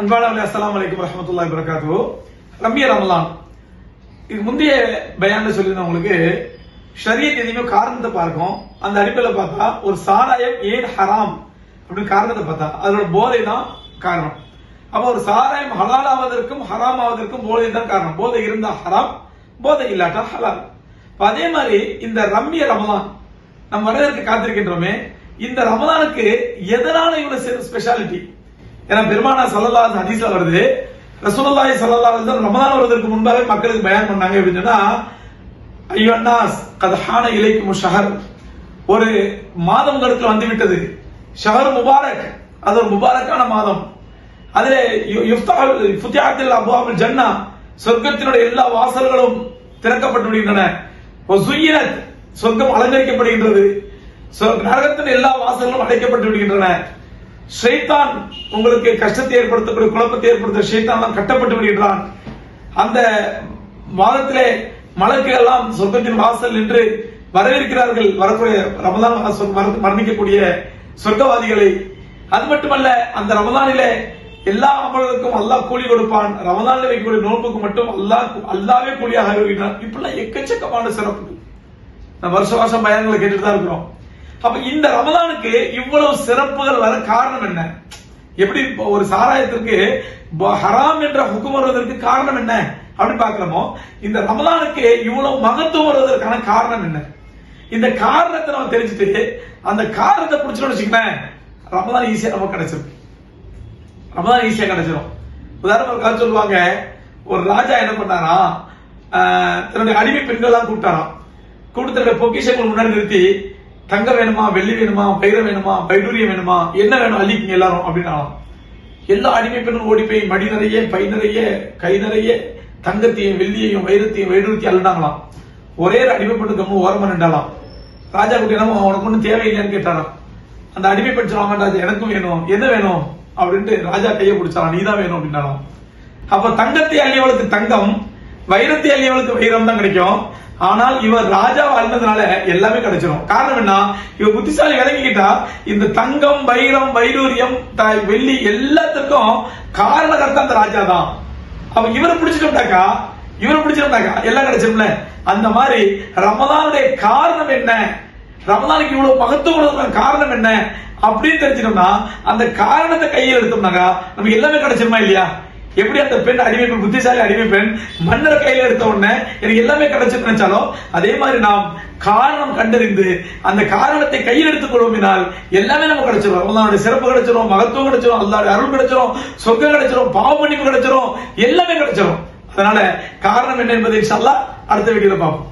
அன்பாளர்களே அஸ்லாம் வலைக்கம் வரஹ்மத்துல்லாஹி வரகாத்து ரம்ய ரமலான். இது முந்தைய பயான்னு சொல்லியிருந்தேன் உங்களுக்கு ஷரியத் எதையுமே காரணத்தை பார்க்கும். அந்த அடிப்படையில் பார்த்தா ஒரு சாராயம் ஏன் ஹராம் அப்படின்னு காரணத்தை பார்த்தா அதோட போதை தான் காரணம். அப்போ ஒரு சாராயம் ஹலால் ஆவதற்கும் ஹராம் ஆவதற்கும் போதை தான் காரணம். போதை இருந்தா ஹராம் போதை இல்லாட்டா ஹலால். அதே மாதிரி இந்த ரம்ய ரமலான் நம்ம வரவேற்க காத்திருக்கின்றோமே இந்த ரமலானுக்கு எதனால இவ்வளவு ஸ்பெஷாலிட்டி ஏன்னா பெருமானா சல்லல்லா ஹதீஸ்ல வருது. ரசூலுல்லாஹி சல்லல்லா அலைஹி வருவதற்கு முன்பாக மக்களுக்கு பயன் பண்ணாங்க. அப்படின்னு சொன்னா ஐயோன்னாஸ் கதஹான இலைக்கும் ஷஹர். ஒரு மாதம் கருத்தில் வந்து விட்டது ஷஹர் முபாரக். அது ஒரு முபாரக்கான மாதம். அதிலே யுஃப்தாத்தில் அபுவாபுல் ஜன்னா சொர்க்கத்தினுடைய எல்லா வாசல்களும் திறக்கப்பட்டு விடுகின்றன சொர்க்கம் அலங்கரிக்கப்படுகின்றது. நரகத்தின் எல்லா வாசல்களும் அடைக்கப்பட்டு விடுகின்றன ஷைத்தான் உங்களுக்கு கஷ்டத்தை ஏற்படுத்தக்கூடிய குழப்பத்தை ஏற்படுத்த ஷைத்தான் கட்டப்பட்டு விடுகிறான் அந்த மாதத்திலே மலக்கு எல்லாம் சொர்க்கத்தின் வாசல் நின்று வரவேற்கிறார்கள். வரக்கூடிய ரமதான் மரணிக்கக்கூடிய சொர்க்கவாதிகளை. அது மட்டுமல்ல அந்த ரமதானிலே எல்லா அமல்களுக்கும் அல்லாஹ் கூலி கொடுப்பான். ரமதானில் வைக்கக்கூடிய நோன்புக்கு மட்டும் அல்லாஹ் அல்லாவே கூலியாக அறிவிக்கிறான் இப்படிலாம் எக்கச்சக்கமான சிறப்பு. நம்ம வருஷ வருஷம் பயணங்களை கேட்டுட்டு தான் இருக்கிறோம். அப்ப இந்த ரமலானுக்கு இவ்வளவு சிறப்புகள் வர காரணம் என்ன? எப்படி ஒரு சாராயத்திற்கு ஹராம் என்ற ஹுக்கும் வருவதற்கு காரணம் என்ன? அப்படின்னு பார்க்கிறோமோ இந்த ரமலானுக்கு இவ்வளவு மகத்துவம் வருவதற்கான காரணம் என்ன? இந்த காரணத்தை நம்ம தெரிஞ்சுட்டு அந்த காரணத்தை பிடிச்சிட்டோம்னு வச்சுக்கோங்களேன் ரமலான் ஈஸியா நமக்கு கிடைச்சிரும். ரமலான் ஈஸியா கிடைச்சிடும் உதாரணம் ஒரு கதை சொல்லுவாங்க ஒரு ராஜா என்ன பண்ணாரா ஆஹ், தன்னுடைய அடிமை பெண்கள்லாம் கூப்பிட்டாராம். கூட்டத்தினுடைய பொக்கிஷங்கள் முன்னாடி நிறுத்தி தங்கம் வேணுமா வெள்ளி வேணுமா பைரம் வேணுமா பைடூரியம் வேணுமா என்ன வேணும் அள்ளிக்கிங்க எல்லாரும் அப்படின்னாலாம் எல்லா அடிமை பெண்ணும் ஓடி போய் மடி நிறைய பை நிறைய கை நிறைய தங்கத்தையும் வெள்ளியையும் வைரத்தையும் வைடூரத்தையும் அள்ளினாங்களாம். ஒரே ஒரு அடிமை பெண்ணு கம்மு ஓரமா நின்றாலாம் ராஜா குட்டி என்னமோ உனக்கு ஒன்றும் தேவையில்லைன்னு கேட்டாராம். அந்த அடிமை பெண் சொல்லுவாங்க எனக்கும் வேணும். என்ன வேணும்? அப்படின்ட்டு ராஜா கையை பிடிச்சாராம். நீதான் வேணும் அப்படின்னாலும் அப்ப தங்கத்தை அள்ளியவளுக்கு தங்கம் வைரத்தை அள்ளியவளுக்கு வைரம் தான் கிடைக்கும். ஆனால் இவர் ராஜா வாழ்ந்ததுனால எல்லாமே கிடைச்சிடும் காரணம் என்ன? இவர் புத்திசாலி விளங்கிக்கிட்டா இந்த தங்கம் வைரம் வைடூரியம் தாய் வெள்ளி எல்லாத்துக்கும் காரணகர்த்தா அந்த ராஜா தான். அப்ப இவரை பிடிச்சிட்டோம்னாக்கா இவரை பிடிச்சிட்டோம்னாக்கா எல்லாம் கிடைச்சிரும்ல? அந்த மாதிரி ரமதானுடைய காரணம் என்ன? ரமதானுக்கு இவ்வளவு மகத்துவம் உள்ளதுக்கான காரணம் என்ன? அப்படின்னு தெரிஞ்சிட்டோம்னா அந்த காரணத்தை கையில் எடுத்தோம்னாக்கா நமக்கு எல்லாமே கிடைச்சிருமா இல்லையா? எப்படி அந்த பெண் அடிமை பெண் புத்திசாலி அடிமை பெண் மன்னரை கையில எடுத்த உடனே எனக்கு எல்லாமே கிடைச்சிட்டு நினைச்சாலும் அதே மாதிரி நாம் காரணம் கண்டறிந்து அந்த காரணத்தை கையில் எடுத்துக் கொள்வோமினால் எல்லாமே நம்ம கிடைச்சிரும். ரமலானுடைய சிறப்பு கிடைச்சிரும் மகத்துவம் கிடைச்சிரும் அல்லாஹ்வுடைய அருள் கிடைச்சிரும் சொர்க்கம் கிடைச்சிரும் பாவ மன்னிப்பு கிடைச்சிரும் எல்லாமே கிடைச்சிரும். அதனால காரணம் என்ன என்பதை இன்ஷா அடுத்த வீடியோல பார்ப்போம்.